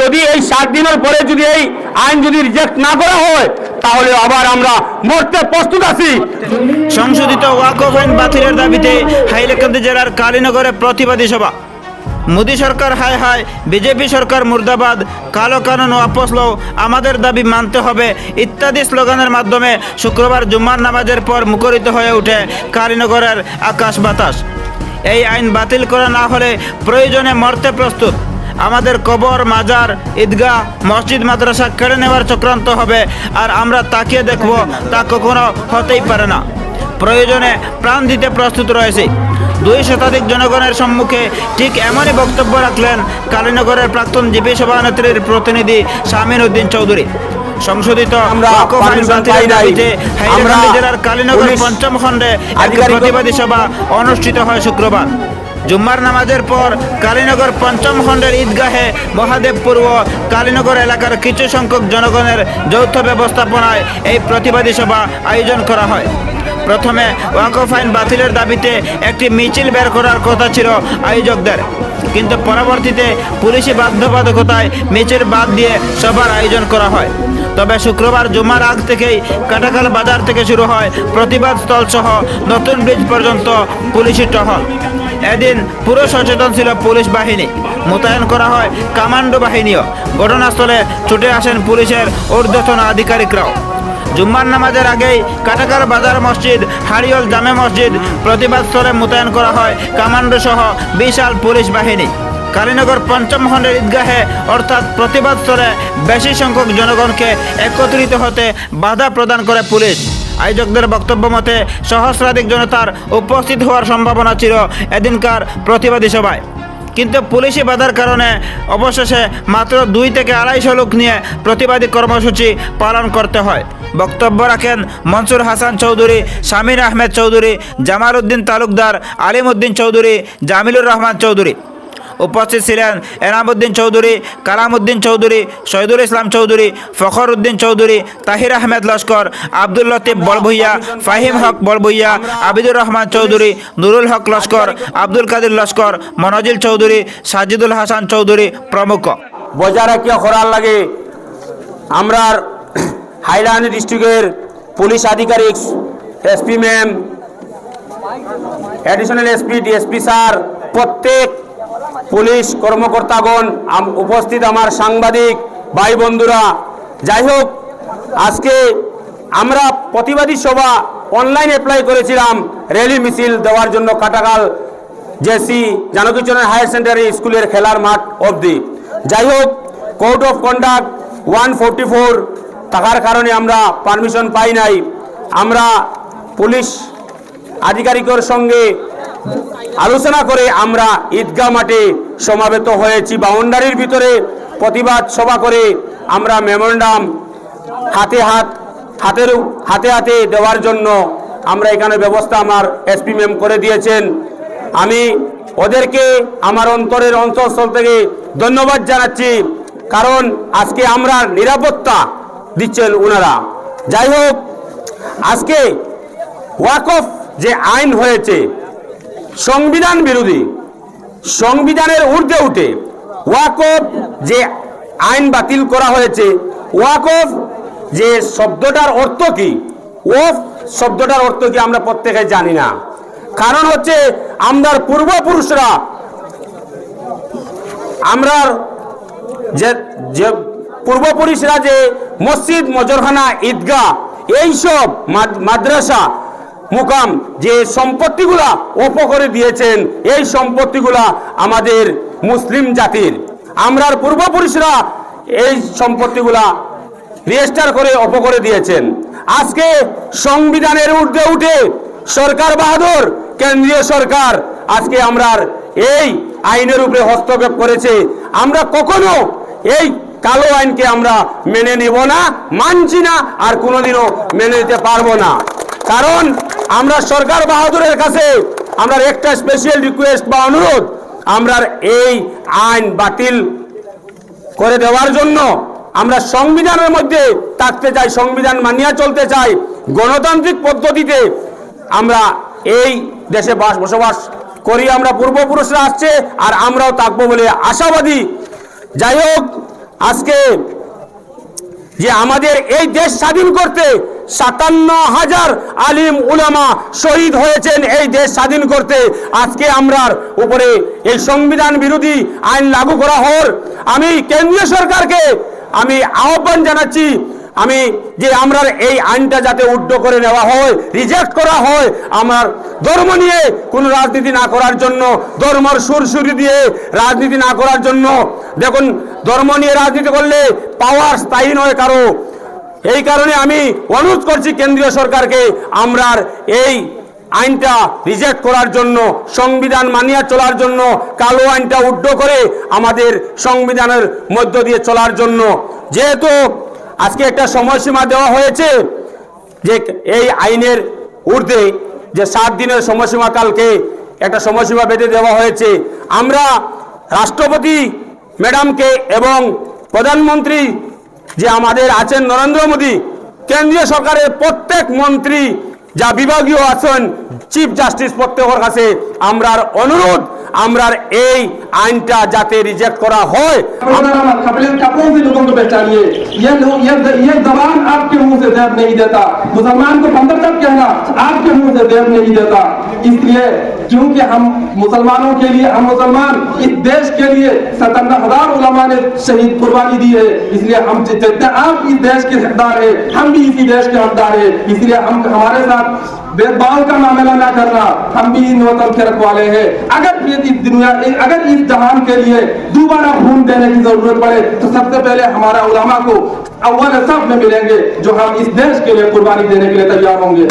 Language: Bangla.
যদি এই সাত দিনের পরে যদি এই আইন যদি রিজেক্ট না করা হয়, তাহলে আবার আমরা মরতে প্রস্তুত আছি। সংশোধিত ওয়াকফ বাতিলের দাবিতে হাইলাকান্দি জেলার কালীনগরে প্রতিবাদী সভা। মোদী সরকার হায় হায়, বিজেপি সরকার মুর্দাবাদ, কালো কানুন ওয়াপস লও, আমাদের দাবি মানতে হবে, ইত্যাদি স্লোগানের মাধ্যমে শুক্রবার জুম্মার নামাজের পর মুখরিত হয়ে ওঠে কালীনগরের আকাশ বাতাস। এই আইন বাতিল করা না হলে প্রয়োজনে মরতে প্রস্তুত। আমাদের কবর মাজার ঈদগাহ মসজিদ মাদ্রাসা কেড়ে নেওয়ার চক্রান্ত হবে আর আমরা তাকিয়ে দেখব তা কখনো হতেই পারে না। প্রয়োজনে প্রাণ দিতে প্রস্তুত রয়েছে। দুই শতাধিক জনগণের সম্মুখে ঠিক এমনই বক্তব্য রাখলেন কালীনগরের প্রাক্তন জিপি সভানেত্রীর প্রতিনিধি শামিন উদ্দিন চৌধুরী। সংশোধিত জেলার কালীনগর পঞ্চম খণ্ডে প্রতিবাদী সভা অনুষ্ঠিত হয় শুক্রবার। জুম্মার নামাজের পর কালীনগর পঞ্চম খণ্ডের ঈদগাহে মহাদেবপুর ও কালীনগর এলাকার কিছু সংখ্যক জনগণের যৌথ ব্যবস্থাপনায় এই প্রতিবাদী সভা আয়োজন করা হয়। প্রথমে ওয়াকফ আইন বাতিলের দাবিতে একটি মিছিল বের করার কথা ছিল আয়োজকদের। কিন্তু পরবর্তীতে পুলিশি বাধ্যবাধকতায় মিছিল বাদ দিয়ে সভার আয়োজন করা হয়। তবে শুক্রবার জুমার আগ থেকেই কাটাখাল বাজার থেকে শুরু হয় প্রতিবাদ স্থল সহ নতুন ব্রিজ পর্যন্ত পুলিশি টহল। এদিন পুরো সচেতন ছিল পুলিশ বাহিনী। মোতায়েন করা হয় কমান্ডো বাহিনীও। ঘটনাস্থলে ছুটে আসেন পুলিশের ঊর্ধ্বতন আধিকারিকরাও। জুম্মার নামাজের আগেই কাটাকার বাজার মসজিদ হারিয়ল জামে মসজিদ প্রতিবাদ স্থলে মোতায়েন করা হয় কমান্ডো সহ বিশাল পুলিশ বাহিনী। কালীনগর পঞ্চম খণ্ডের ঈদগাহে অর্থাৎ প্রতিবাদ স্থলে বেশি সংখ্যক জনগণকে একত্রিত হতে বাধা প্রদান করে পুলিশ। আয়োজকদের বক্তব্য মতে সহস্রাধিক জনতার উপস্থিত হওয়ার সম্ভাবনা ছিল এদিনকার প্রতিবাদী সভায়। কিন্তু পুলিশি বাধার কারণে অবশেষে মাত্র দুই থেকে আড়াইশো লোক নিয়ে প্রতিবাদী কর্মসূচি পালন করতে হয়। বক্তব্য রাখেন মনসুর হাসান চৌধুরী শামির আহমেদ চৌধুরী, জামাল উদ্দিন তালুকদার আলিম উদ্দিন চৌধুরী, জামিলুর রহমান চৌধুরী। উপস্থিত ছিলেন এনামুদ্দিন চৌধুরী, কালামুদ্দিন চৌধুরী, শহীদুল ইসলাম চৌধুরী ফখর উদ্দিন চৌধুরী, তাহির আহমেদ লস্কর, আব্দুল লতিফ বলভুইয়া, ফাহিম হক বলভুইয়া, আবিদুর রহমান চৌধুরী, নুরুল হক লস্কর, আব্দুল কাদির লস্কর, মনজিল চৌধুরী, সাজিদুল হাসান চৌধুরী প্রমুখ। বজায় রাখিয়া করার লাগে আমরা হাইলাকান্দি ডিস্ট্রিক্টের পুলিশ আধিকারিক SP ma'am additional SP, DSP sir, প্রত্যেক পুলিশ কর্মকর্তাগণ উপস্থিত আমার সাংবাদিক ভাই বন্ধুরা। যাই হোক, আজকে আমরা প্রতিবাদী সভা অনলাইন অ্যাপ্লাই করেছিলাম র্যালি মিছিল দেওয়ার জন্য Katakal JC Janakicharan higher secondary স্কুলের খেলার মাঠ অবধি। যাই হোক court of conduct one forty four থাকার কারণে আমরা পারমিশন পাই নাই। আমরা পুলিশ আধিকারিকের সঙ্গে আলোচনা করে আমরা ঈদগাহ মাঠে সমাবেত হয়েছি। বাউন্ডারির ভিতরে প্রতিবাদ সভা করে আমরা মেমোরান্ডাম হাতে হাত, হাতের হাতে হাতে দেওয়ার জন্য আমরা এখানে ব্যবস্থা আমার এসপি ম্যাম করে দিয়েছেন। আমি ওদেরকে আমার অন্তরের অন্তঃস্থল থেকে ধন্যবাদ জানাচ্ছি, কারণ আজকে আমরা নিরাপত্তা দিচ্ছেন ওনারা যাই হোক, আজকে ওয়াকফ যে আইন হয়েছে সংবিধান বিরোধী, সংবিধানের ঊর্ধ্বে উঠে ওয়াকফ যে আইন বাতিল করা হয়েছে, ওয়াকফ যে শব্দটার অর্থ কি ওফ শব্দটার অর্থ কি আমরা প্রত্যেকে জানি না। কারণ হচ্ছে আমরার পূর্বপুরুষরা, আমরা যে যে পূর্বপুরুষরা যে মসজিদ, মজরখানা, ঈদগাহ, এইসব মাদ্রাসা মুকাম যে সম্পত্তিগুলা অপ করে দিয়েছেন, এই সম্পত্তিগুলা আমাদের মুসলিম জাতির। আমরার পূর্বপুরুষরা এই সম্পত্তিগুলা রেজিস্টার করে অপ করে দিয়েছেন। আজকে সংবিধানের ঊর্ধ্বে উঠে সরকার বাহাদুর, কেন্দ্রীয় সরকার আজকে আমরা এই আইনের উপরে হস্তক্ষেপ করেছে। আমরা কখনো এই কালো আইনকে আমরা মেনে নিব না, মানছি না, আর কোনোদিনও মেনে নিতে পারব না। কারণ আমরা সরকার বাহাদুরের কাছে আমরা একটা স্পেশাল রিকোয়েস্ট বা অনুরোধ, আমরা এই আইন বাতিল করে দেওয়ার জন্য আমরা সংবিধানের মধ্যে থাকতে চাই, সংবিধান মানিয়া চলতে চাই, গণতান্ত্রিক পদ্ধতিতে আমরা এই দেশে বাস, বসবাস করি, আমরা পূর্বপুরুষরা আসছে আর আমরাও থাকব বলে আশাবাদী। যাই হোক, আজকে যে আমাদের এই দেশ স্বাধীন করতে সাতান্ন হাজার আলিম উলামা শহীদ হয়েছেন এই দেশ স্বাধীন করতে। আজকে আমরার উপরে এই সংবিধান বিরোধী আইন লাগু করা হওয়ার আমি কেন্দ্রীয় সরকারকে আমি আহ্বান জানাচ্ছি, আমি যে আমরা এই আইনটা যাতে উড্ড করে নেওয়া হয় রিজেক্ট করা হয়, আমার ধর্ম নিয়ে কোনো রাজনীতি না করার জন্য, ধর্মর সুরসুরি দিয়ে রাজনীতি না করার জন্য। দেখুন, ধর্ম নিয়ে রাজনীতি করলে পাওয়ার স্থায়ী নয় কারও। এই কারণে আমি অনুরোধ করছি কেন্দ্রীয় সরকারকে আমরা এই আইনটা রিজেক্ট করার জন্য, সংবিধান মানিয়ে চলার জন্য, কালো আইনটা উড্ড করে আমাদের সংবিধানের মধ্য দিয়ে চলার জন্য। যেহেতু আজকে একটা সময়সীমা দেওয়া হয়েছে যে এই আইনের ঊর্ধ্বে যে সাত দিনের সময়সীমা কালকে একটা সময়সীমা বেঁধে দেওয়া হয়েছে, আমরা রাষ্ট্রপতি ম্যাডামকে এবং প্রধানমন্ত্রী যে আমাদের আছেন নরেন্দ্র মোদী, কেন্দ্রীয় সরকারের প্রত্যেক মন্ত্রী যা বিভাগীয় আছেন চিফ জাস্টিস প্রত্যেকের কাছে আমরার অনুরোধ, আমরার এই আইনটা যাতে রিজেক্ট করা হয়। মুসলমান क्योंकि हम मुसलमानों के लिए, हम मुसलमान इस देश के लिए सत्तर हज़ार उलमा ने शहीद कुर्बानी दी है। इसलिए हम जितने आप इस देश के हकदार है, हम भी इसी देश के हकदार है। इसलिए हम हमारे साथ भेदभाव का मामला ना करना, हम भी इन वतन के रखवाले हैं। अगर इस दुनिया, अगर इस जहान के लिए दोबारा खून देने की ज़रूरत पड़े तो सबसे पहले हमारा उलामा को अव्वल सब में मिलेंगे, जो हम इस देश के लिए कुर्बानी देने के लिए तैयार होंगे।